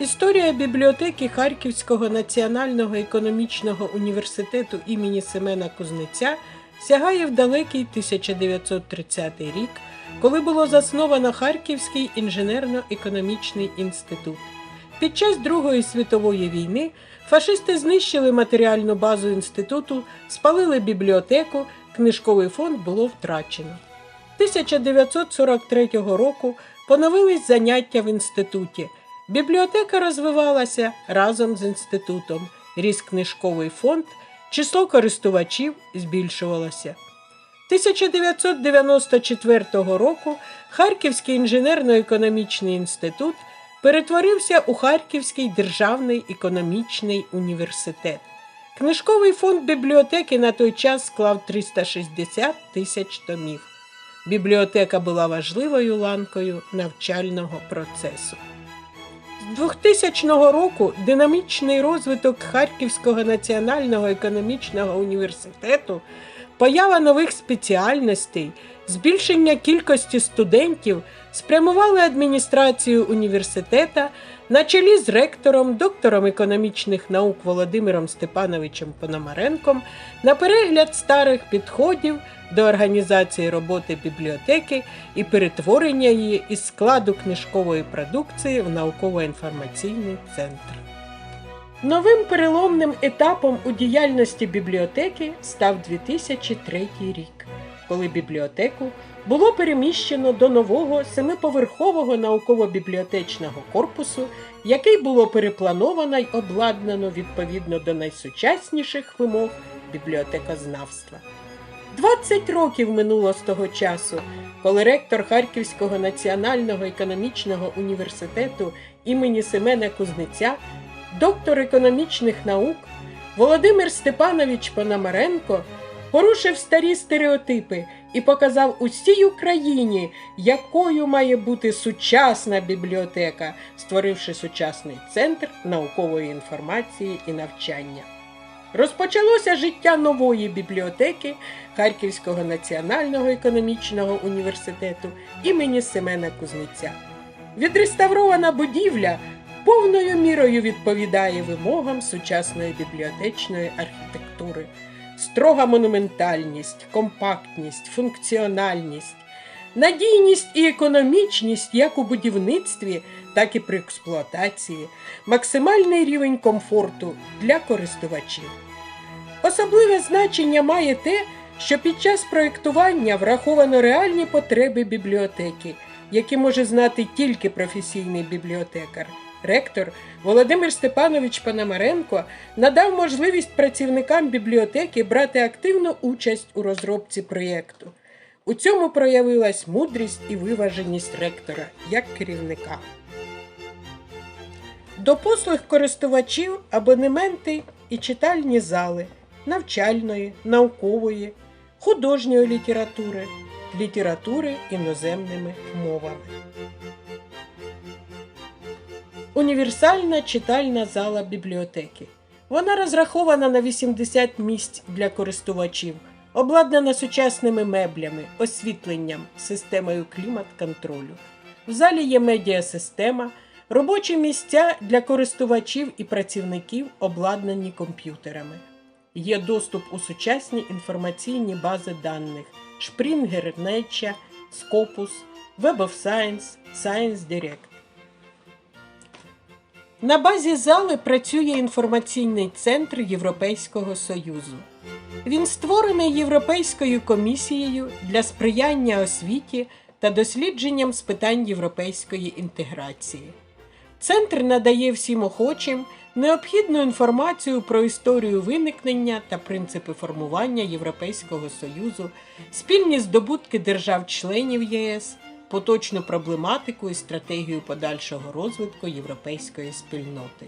Історія бібліотеки Харківського національного економічного університету імені Семена Кузнеця сягає в далекий 1930 рік, коли було засновано Харківський інженерно-економічний інститут. Під час Другої світової війни фашисти знищили матеріальну базу інституту, спалили бібліотеку, книжковий фонд було втрачено. 1943 року поновились заняття в інституті. Бібліотека розвивалася разом з інститутом. Ріс книжковий фонд, число користувачів збільшувалося. 1994 року Харківський інженерно-економічний інститут перетворився у Харківський державний економічний університет. Книжковий фонд бібліотеки на той час склав 360 тисяч томів. Бібліотека була важливою ланкою навчального процесу. З 2000 року динамічний розвиток Харківського національного економічного університету, поява нових спеціальностей, збільшення кількості студентів спрямували адміністрацію університета на чолі з ректором, доктором економічних наук Володимиром Степановичем Пономаренком на перегляд старих підходів до організації роботи бібліотеки і перетворення її із складу книжкової продукції в науково-інформаційний центр. Новим переломним етапом у діяльності бібліотеки став 2003 рік, коли бібліотеку було переміщено до нового семиповерхового науково-бібліотечного корпусу, який було переплановано й обладнано відповідно до найсучасніших вимог бібліотекознавства. 20 років минуло з того часу, коли ректор Харківського національного економічного університету імені Семена Кузнеця, доктор економічних наук Володимир Степанович Пономаренко порушив старі стереотипи і показав усій Україні, якою має бути сучасна бібліотека, створивши сучасний центр наукової інформації і навчання. Розпочалося життя нової бібліотеки Харківського національного економічного університету імені Семена Кузнеця. Відреставрована будівля повною мірою відповідає вимогам сучасної бібліотечної архітектури. Строга монументальність, компактність, функціональність, надійність і економічність як у будівництві, так і при експлуатації, максимальний рівень комфорту для користувачів. Особливе значення має те, що під час проєктування враховано реальні потреби бібліотеки, які може знати тільки професійний бібліотекар. Ректор Володимир Степанович Пономаренко надав можливість працівникам бібліотеки брати активну участь у розробці проєкту. У цьому проявилась мудрість і виваженість ректора як керівника. До послуг користувачів абонементи і читальні зали навчальної, наукової, художньої літератури, літератури іноземними мовами. Універсальна читальна зала бібліотеки. Вона розрахована на 80 місць для користувачів, обладнана сучасними меблями, освітленням, системою клімат-контролю. В залі є медіасистема, робочі місця для користувачів і працівників, обладнані комп'ютерами. Є доступ у сучасні інформаційні бази даних Springer, Nature, Scopus, Web of Science, Science Direct. На базі зали працює інформаційний центр Європейського Союзу. Він створений Європейською комісією для сприяння освіті та дослідженням з питань європейської інтеграції. Центр надає всім охочим необхідну інформацію про історію виникнення та принципи формування Європейського Союзу, спільні здобутки держав-членів ЄС, поточну проблематику і стратегію подальшого розвитку європейської спільноти.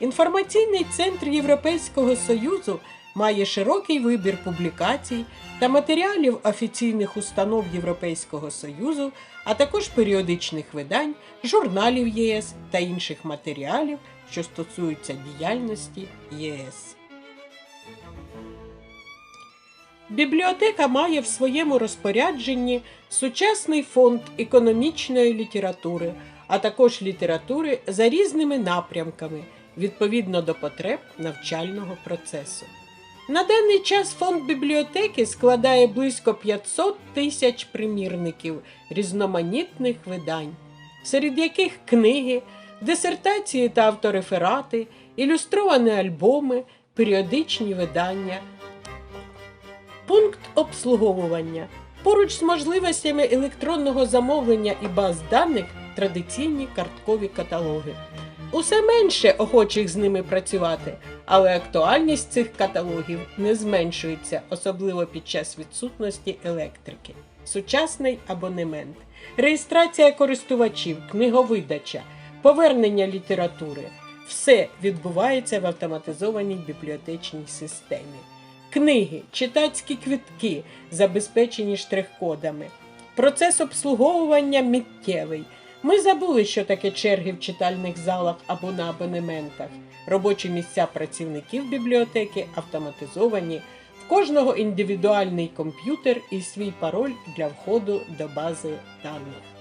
Інформаційний центр Європейського Союзу має широкий вибір публікацій та матеріалів офіційних установ Європейського Союзу, а також періодичних видань, журналів ЄС та інших матеріалів, що стосуються діяльності ЄС. Бібліотека має в своєму розпорядженні сучасний фонд економічної літератури, а також літератури за різними напрямками відповідно до потреб навчального процесу. На даний час фонд бібліотеки складає близько 500 тисяч примірників різноманітних видань, серед яких книги, дисертації та автореферати, ілюстровані альбоми, періодичні видання. Пункт обслуговування. Поруч з можливостями електронного замовлення і баз даних традиційні карткові каталоги. Усе менше охочих з ними працювати, але актуальність цих каталогів не зменшується, особливо під час відсутності електрики. Сучасний абонемент, реєстрація користувачів, книговидача, повернення літератури все відбувається в автоматизованій бібліотечній системі. Книги, читацькі квітки, забезпечені штрих-кодами. Процес обслуговування миттєвий. Ми забули, що таке черги в читальних залах або на абонементах. Робочі місця працівників бібліотеки автоматизовані. В кожного індивідуальний комп'ютер і свій пароль для входу до бази даних.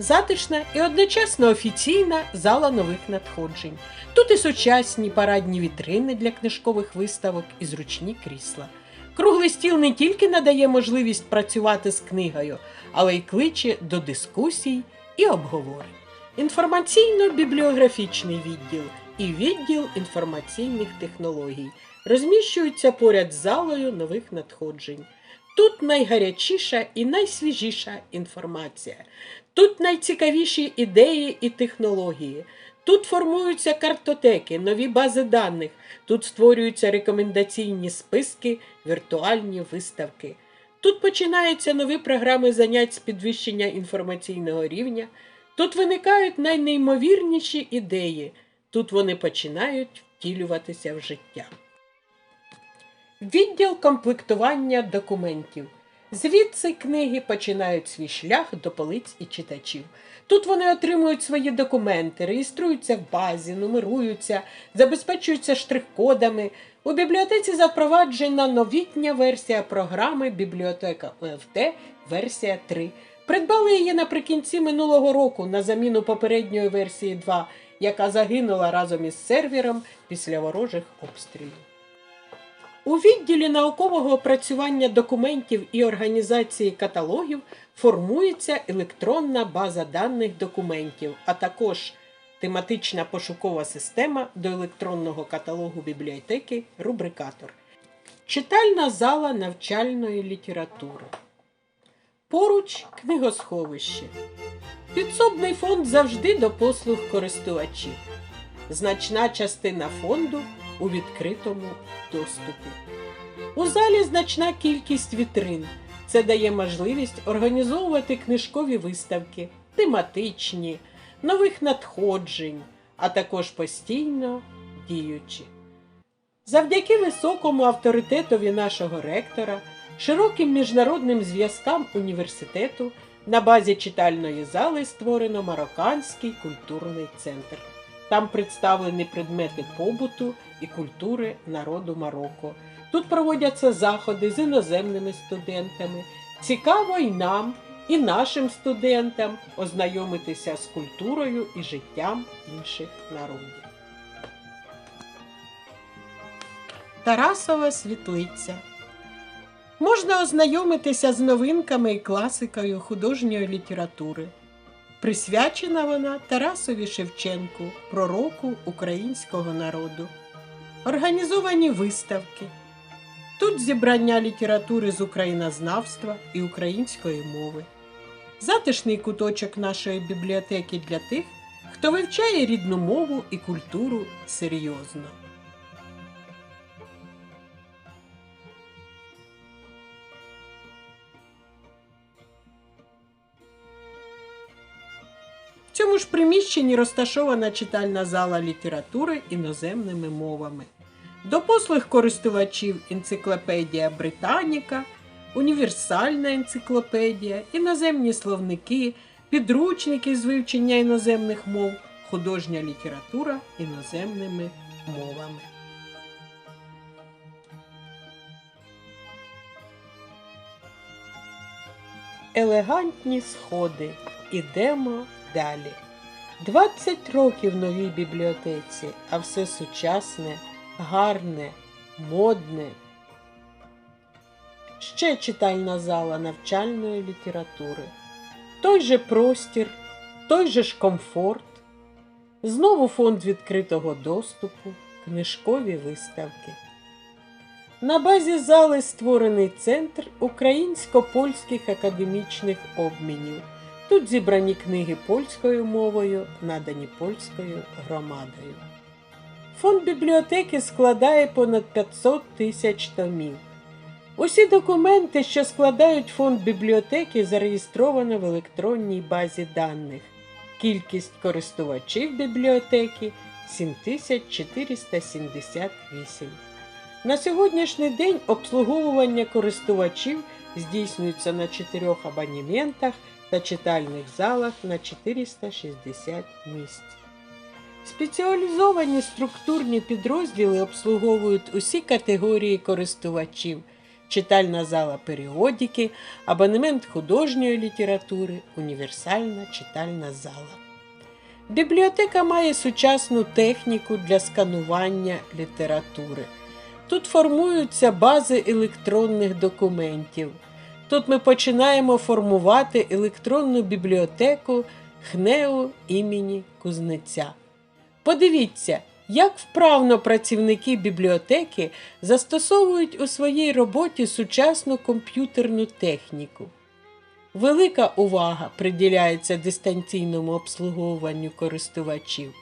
Затишна і одночасно офіційна зала нових надходжень. Тут і сучасні парадні вітрини для книжкових виставок і зручні крісла. Круглий стіл не тільки надає можливість працювати з книгою, але й кличе до дискусій і обговорень. Інформаційно-бібліографічний відділ і відділ інформаційних технологій розміщуються поряд з залою нових надходжень. Тут найгарячіша і найсвіжіша інформація. Тут найцікавіші ідеї і технології. Тут формуються картотеки, нові бази даних, тут створюються рекомендаційні списки, віртуальні виставки. Тут починаються нові програми занять з підвищення інформаційного рівня. Тут виникають найнеймовірніші ідеї. Тут вони починають втілюватися в життя. Відділ комплектування документів. Звідси книги починають свій шлях до полиць і читачів. Тут вони отримують свої документи, реєструються в базі, нумеруються, забезпечуються штрих-кодами. У бібліотеці запроваджена новітня версія програми Бібліотека УФТ версія 3. Придбали її наприкінці минулого року на заміну попередньої версії 2, яка загинула разом із сервером після ворожих обстрілів. У відділі наукового опрацювання документів і організації каталогів формується електронна база даних документів, а також тематична пошукова система до електронного каталогу бібліотеки Рубрикатор. Читальна зала навчальної літератури. Поруч книгосховище. Підсобний фонд завжди до послуг користувачів. Значна частина фонду у відкритому доступі. У залі значна кількість вітрин. Це дає можливість організовувати книжкові виставки, тематичні, нових надходжень, а також постійно діючі. Завдяки високому авторитетові нашого ректора, широким міжнародним зв'язкам університету на базі читальної зали створено Марокканський культурний центр. Там представлені предмети побуту і культури народу Марокко. Тут проводяться заходи з іноземними студентами. Цікаво і нам, і нашим студентам ознайомитися з культурою і життям інших народів. Тарасова світлиця. Можна ознайомитися з новинками і класикою художньої літератури. Присвячена вона Тарасові Шевченку, пророку українського народу. Організовані виставки. Тут зібрання літератури з українознавства і української мови. Затишний куточок нашої бібліотеки для тих, хто вивчає рідну мову і культуру серйозно. Цьому ж приміщенні розташована читальна зала літератури іноземними мовами. До послуг користувачів енциклопедія Британіка, універсальна енциклопедія, іноземні словники, підручники з вивчення іноземних мов, художня література іноземними мовами. Елегантні сходи. ідемо далі. 20 років новій бібліотеці, а все сучасне, гарне, модне. Ще читальна зала навчальної літератури. Той же простір, той же ж комфорт. Знову фонд відкритого доступу, книжкові виставки. На базі зали створений центр українсько-польських академічних обмінів. Тут зібрані книги польською мовою, надані польською громадою. Фонд бібліотеки складає понад 500 тисяч томів. Усі документи, що складають фонд бібліотеки, зареєстровано в електронній базі даних. Кількість користувачів бібліотеки 7478. На сьогоднішній день обслуговування користувачів здійснюється на чотирьох абонементах та читальних залах на 460 місць. Спеціалізовані структурні підрозділи обслуговують усі категорії користувачів: читальна зала періодики, абонемент художньої літератури, універсальна читальна зала. Бібліотека має сучасну техніку для сканування літератури. Тут формуються бази електронних документів. Тут ми починаємо формувати електронну бібліотеку ХНЕУ імені Кузнеця. Подивіться, як вправно працівники бібліотеки застосовують у своїй роботі сучасну комп'ютерну техніку. Велика увага приділяється дистанційному обслуговуванню користувачів.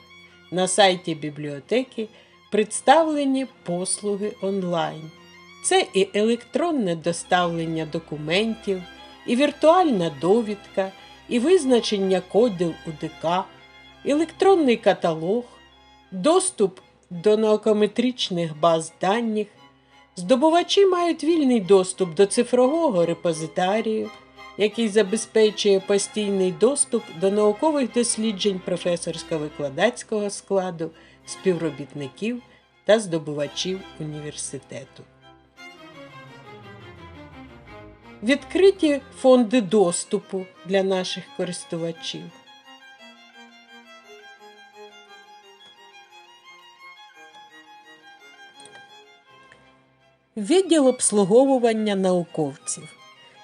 На сайті бібліотеки представлені послуги онлайн. Це і електронне доставлення документів, і віртуальна довідка, і визначення кодів УДК, електронний каталог, доступ до наукометричних баз даних. Здобувачі мають вільний доступ до цифрового репозитарію, який забезпечує постійний доступ до наукових досліджень професорсько-викладацького складу, співробітників та здобувачів університету. Відкриті фонди доступу для наших користувачів. Відділ обслуговування науковців,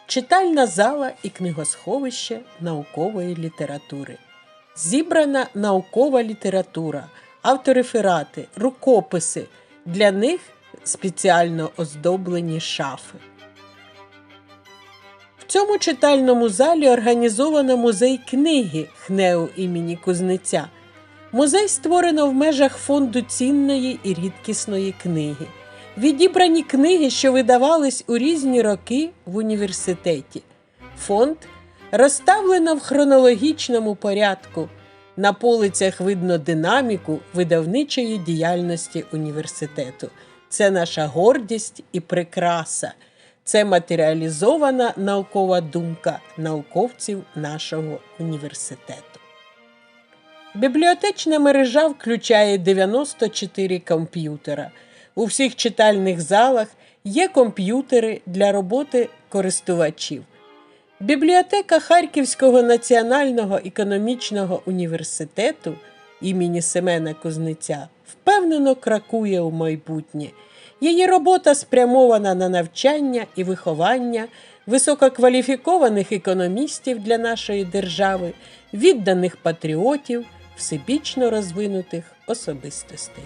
читальна зала і книгосховище наукової літератури. Зібрана наукова література, автореферати, рукописи. Для них спеціально оздоблені шафи. Цьому читальному залі організовано музей книги ХНЕУ імені Кузнеця. Музей створено в межах фонду цінної і рідкісної книги. Відібрані книги, що видавались у різні роки в університеті. Фонд розставлено в хронологічному порядку. На полицях видно динаміку видавничої діяльності університету. Це наша гордість і прикраса. Це матеріалізована наукова думка науковців нашого університету. Бібліотечна мережа включає 94 комп'ютера. У всіх читальних залах є комп'ютери для роботи користувачів. Бібліотека Харківського національного економічного університету імені Семена Кузнеця впевнено кракує у майбутнє. Її робота спрямована на навчання і виховання висококваліфікованих економістів для нашої держави, відданих патріотів, всебічно розвинутих особистостей.